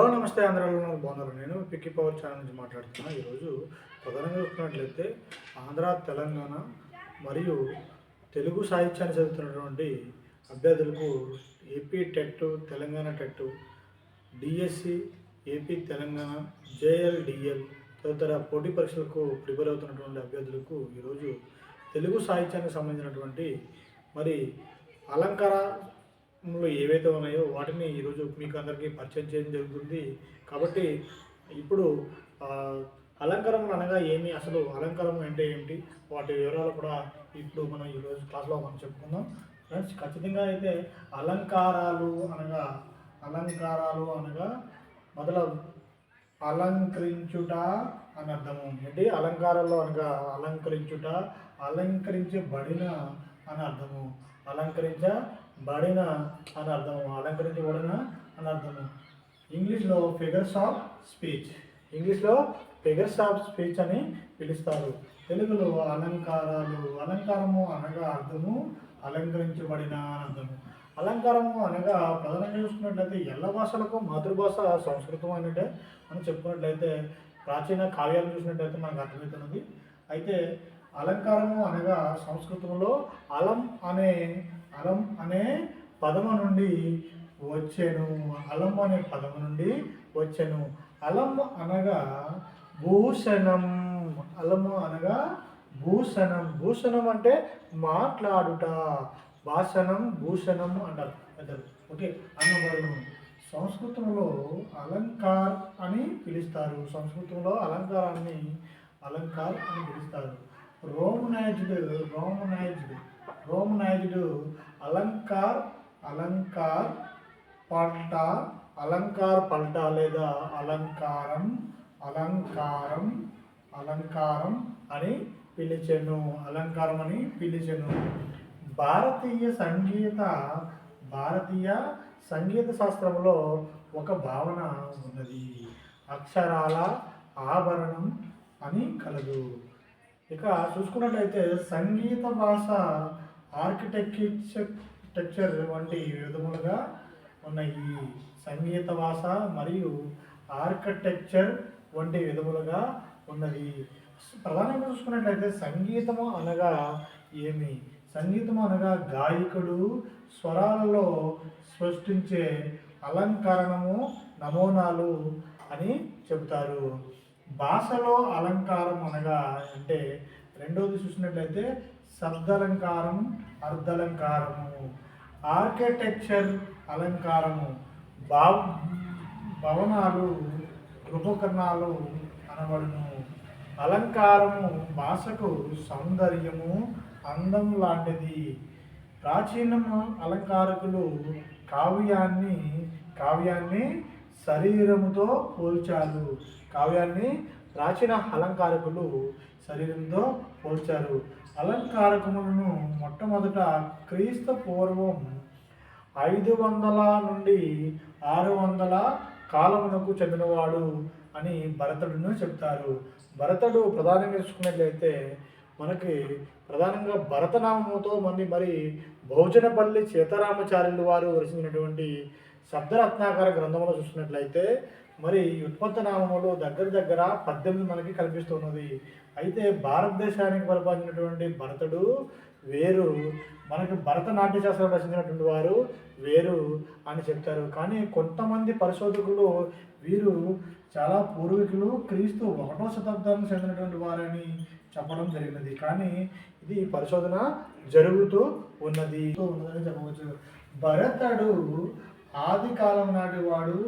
Hello నమస్తే ఆంధ్రాలో బాగున్నారు? నేను పిక్కి పవర్ ఛానల్ నుంచి మాట్లాడుతున్నాను ఈరోజు ప్రధానంగా చూసుకున్నట్లయితే ఆంధ్ర తెలంగాణ మరియు తెలుగు సాహిత్యాన్ని చదువుతున్నటువంటి అభ్యర్థులకు AP TET Telangana TET DSC AP Telangana JL DL తదితర పోటీ పరీక్షలకు ప్రిపేర్ అవుతున్నటువంటి అభ్యర్థులకు ఈరోజు తెలుగు సాహిత్యానికి సంబంధించినటువంటి మరి అలంకార లో ఏవైతే ఉన్నాయో వాటిని ఈరోజు మీకు అందరికీ పరిచయం చేయడం జరుగుతుంది. కాబట్టి ఇప్పుడు అలంకరములు అనగా ఏమి? అసలు అలంకారం అంటే ఏమిటి? వాటి వివరాలు కూడా ఇప్పుడు మనం ఈరోజు క్లాస్లో మనం చెప్పుకుందాం. ఫ్రెండ్స్ ఖచ్చితంగా అయితే అలంకారాలు అనగా అలంకారాలు అనగా మొదలు అలంకరించుట అని అర్థము. ఏంటి? అలంకారాల్లో అనగా అలంకరించుట అలంకరించబడిన అని అర్థము. బడిన అని అర్థము అలంకరించబడిన అని అర్థము. ఇంగ్లీష్లో ఫిగర్స్ ఆఫ్ స్పీచ్. ఇంగ్లీష్లో ఫిగర్స్ ఆఫ్ స్పీచ్ అని పిలుస్తారు. తెలుగులో అలంకారాలు అలంకారము అనగా అర్థము అలంకరించబడిన అని అర్థము. అలంకారము అనగా ప్రధానంగా చూసుకున్నట్లయితే ఎల్ల భాషలకు మాతృభాష సంస్కృతం అన్నట్టే మనం చెప్పుకున్నట్లయితే ప్రాచీన కావ్యాలు చూసినట్లయితే మనకు అర్థమవుతున్నది. అయితే అలంకారము అనగా సంస్కృతంలో అలం అనే అలం అనే పదము నుండి వచ్చాను. అలం అనే పదము నుండి వచ్చాను. అలం అనగా భూషణం. అలము అనగా భూషణం. భూషణం అంటే మాట్లాడుట. భాషణం భూషణం అంటారు. పెద్దలు. ఓకే అన్నవరణం సంస్కృతంలో అలంకార్ అని పిలుస్తారు. సంస్కృతంలో అలంకారాన్ని అలంకార్ అని పిలుస్తారు. రోమనైజ్డ్ రోమనైజ్డ్ రోమనైజ్డ్ అలంకార్ అలంకార్ పల్ట అలంకార్ పల్ట లేదా అలంకారం అలంకారం అలంకారం అని పిలిచెను. అలంకారం అని పిలిచెను. భారతీయ సంగీత భారతీయ సంగీత శాస్త్రంలో ఒక భావన ఉన్నది. అక్షరాల ఆభరణం అని కలదు. ఇక చూసుకున్నట్లయితే సంగీత భాష ఆర్కిటెక్చర్ వంటి విధములుగా ఉన్నాయి సంగీత భాష మరియు ఆర్కిటెక్చర్ వంటి విధములుగా ఉన్నది. ప్రధానంగా చూసుకున్నట్లయితే సంగీతము అనగా ఏమి? సంగీతము అనగా గాయకుడు స్వరాలలో సృష్టించే అలంకరణము నమూనాలు అని చెబుతారు. భాషలో అలంకారం అనగా అంటే రెండవది చూసినట్లయితే శబ్దాలంకారం అర్ధలంకారము. ఆర్కిటెక్చర్ అలంకారము. భావ భవనాలు గృహకరణాలు అనబడును. అలంకారము భాషకు సౌందర్యము అందం లాంటిది. ప్రాచీనము అలంకారకులు కావ్యాన్ని కావ్యాన్ని శరీరముతో పోల్చారు. కావ్యాన్ని ప్రాచీన అలంకారకులు శరీరంతో పోల్చారు. అలంకారకములను మొట్టమొదట క్రీస్తు పూర్వం ఐదు వందల నుండి ఆరు వందల కాలమునకు చెందినవాడు అని భరతుడును చెప్తారు. భరతుడు ప్రధానంగా చూసుకున్నట్లయితే మనకి ప్రధానంగా భరతనామముతో మంది మరి బహుజనపల్లి సీతారామచార్యులు వారు రచించినటువంటి శబ్దరత్నాకర గ్రంథంలో చూసుకున్నట్లయితే మరి ఉత్పత్తి నామములు దగ్గర దగ్గర పద్దెనిమిది మనకి కల్పిస్తున్నది. అయితే భారతదేశానికి పరిపాలించినటువంటి భరతుడు వేరు మనకు భరతనాట్య శాస్త్రం రచించినటువంటి వారు వేరు అని చెప్తారు. కానీ కొంతమంది పరిశోధకులు వీరు చాలా పూర్వీకులు క్రీస్తు ఒకటో శతాబ్దానికి చెందినటువంటి వారని చెప్పడం జరిగినది. కానీ ఇది పరిశోధన జరుగుతూ ఉన్నది. ఉన్నదని చెప్పవచ్చు. భరతుడు ఆది కాలం నాటి వాడు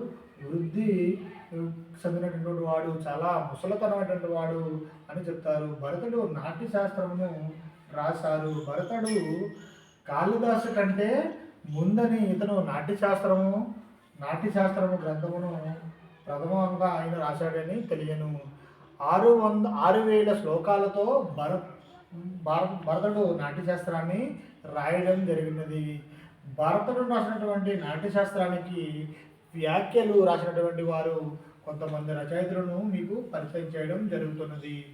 వృద్ధి చెందినటువంటి వాడు చాలా ముసలతనమైనటువంటి వాడు అని చెప్తారు. భరతుడు నాట్య శాస్త్రమును రాశారు. భరతుడు కాళిదాసు కంటే ముందని ఇతను నాట్యశాస్త్రము నాట్యశాస్త్రము గ్రంథమును ప్రథమంగా ఆయన రాశాడని తెలియను. ఆరు వంద ఆరు వేల శ్లోకాలతో భర భారత భరతుడు నాట్యశాస్త్రాన్ని రాయడం జరిగినది. భరతుడు రాసినటువంటి నాట్యశాస్త్రానికి వ్యాఖ్యలు రాసినటువంటి వారు కొంతమంది రచయితలను మీకు పరిచయం చేయడం జరుగుతున్నది.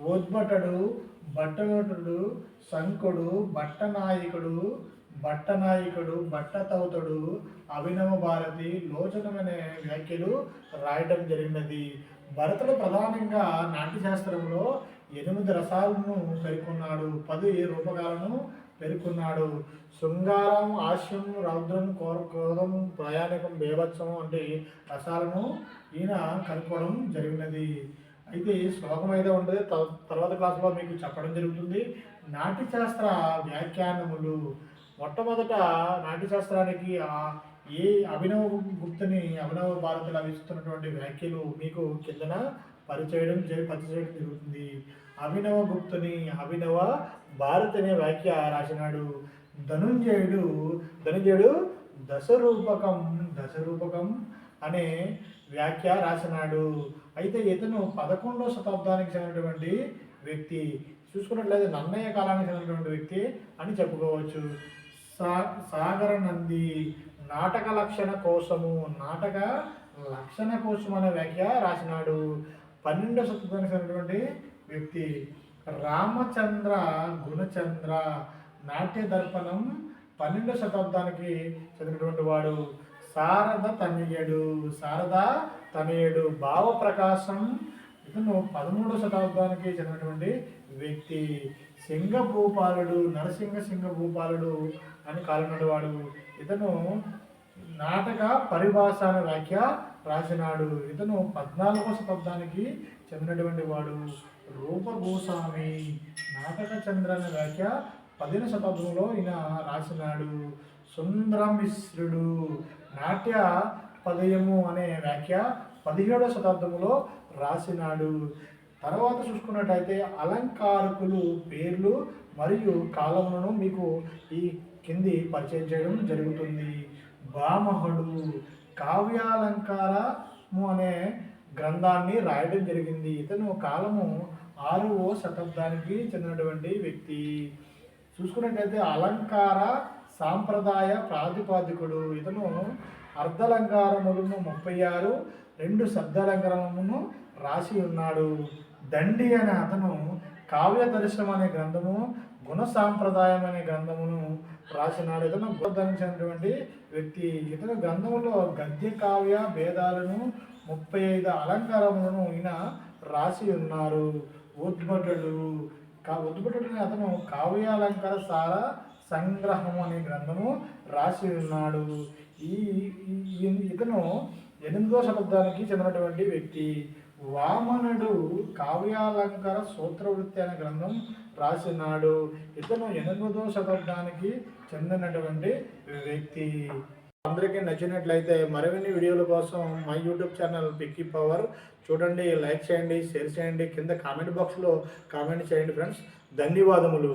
ఓద్భటుడు భట్టభటుడు శంకుడు భట్టనాయకుడు భట్టనాయకుడు భట్టతౌతుడు అభినవ భారతి లోచనమనే వ్యాఖ్యలు రాయటం జరిగినది. భరతుడు ప్రధానంగా నాట్యశాస్త్రంలో ఎనిమిది రసాలను పేర్కొన్నాడు. పది రూపకాలను పేర్కొన్నాడు. శృంగారం హాస్యం రౌద్రం కోర క్రోధం ప్రయాణికం బేభత్సం వంటి రసాలను ఈయన కనుక్కోవడం జరిగినది. అయితే శ్లోకం అయితే ఉంటుంది తర్వాత క్లాస్లో మీకు చెప్పడం జరుగుతుంది. నాట్యశాస్త్ర వ్యాఖ్యానములు. మొట్టమొదట నాట్యశాస్త్రానికి ఏ అభినవ గుప్తుని అభినవ భారతిలో లభిస్తున్నటువంటి వ్యాఖ్యలు మీకు కిందన పరిచయం జరి- పరిచయం జరుగుతుంది. అభినవ గుప్తుని అభినవ భారత్ అనే వ్యాఖ్య రాసినాడు. ధనుంజయుడు ధనుంజయుడు దశరూపకం దశరూపకం అనే వ్యాఖ్య రాసినాడు. అయితే ఇతను పదకొండవ శతాబ్దానికి చెందినటువంటి వ్యక్తి. చూసుకున్నట్లయితే నన్నయ్య కాలానికి చెందినటువంటి వ్యక్తి అని చెప్పుకోవచ్చు. సా సాగర నంది నాటక లక్షణ కోసము నాటక లక్షణ కోసం అనే వ్యాఖ్య రాసినాడు. పన్నెండవ శతాబ్దానికి చెందినటువంటి వ్యక్తి రామచంద్ర గుణచంద్ర నాట్య దర్పణం పన్నెండవ శతాబ్దానికి చెందినటువంటి వాడు శారద తనయుడు శారద తనయుడు భావ ప్రకాశం ఇతను పదమూడో శతాబ్దానికి చెందినటువంటి వ్యక్తి. సింగ భూపాలుడు నరసింహ సింగ భూపాలుడు అని కాలనాడు వాడు. ఇతను నాటక పరిభాష అనే వ్యాఖ్య రాసినాడు. ఇతను పద్నాలుగవ శతాబ్దానికి చెందినటువంటి వాడు. రూపభూస్వామి నాటకచంద్ర వ్యాఖ్య పదిహేను శతాబ్దంలో ఈయన రాసినాడు. సుందరమిశ్రుడు నాట్య పదయము అనే వ్యాఖ్య పదిహేడవ శతాబ్దంలో రాసినాడు. తర్వాత చూసుకున్నట్టయితే అలంకారకులు పేర్లు మరియు కాలములను మీకు ఈ కింది పరిచయం చేయడం జరుగుతుంది. భామహుడు కావ్యాలంకారము అనే గ్రంథాన్ని రాయడం జరిగింది. ఇతను కాలము ఆరువో శతాబ్దానికి చెందినటువంటి వ్యక్తి. చూసుకున్నట్టయితే అలంకార సాంప్రదాయ ప్రాతిపాదికుడు. ఇతను అర్ధలంకారములను ముప్పై ఆరు రెండు శబ్దాలంకారమును రాసి ఉన్నాడు. దండి అనే అతను కావ్య దర్శనం అనే గ్రంథము గుణ సాంప్రదాయం అనే గ్రంథమును రాసినాడు. ఇతను గుర్తించినటువంటి వ్యక్తి. ఇతను గ్రంథంలో గద్య కావ్య భేదాలను ముప్పై ఐదు అలంకారములను ఈయన రాసి ఉన్నారు. ఉద్భటుడు కా ఉద్భటుడు అతను కావ్యాలంకార సార సంగ్రహం అనే గ్రంథము రాసి ఉన్నాడు. ఈ ఈ- ఇతను ఎనిమిదో శతాబ్దానికి చెందినటువంటి వ్యక్తి. వామనుడు కావ్యాలంకార సూత్రవృత్తి అనే గ్రంథం రాసినాడు ఇతను ఎనిమిదో శతాబ్దానికి చెందినటువంటి వ్యక్తి. అందరికీ నచ్చినట్లయితే మరిన్ని వీడియోల కోసం మా యూట్యూబ్ ఛానల్ పిక్కి పవర్ చూడండి లైక్ చేయండి షేర్ చేయండి. కింద కామెంట్ బాక్స్లో కామెంట్ చేయండి ఫ్రెండ్స్ ధన్యవాదములు.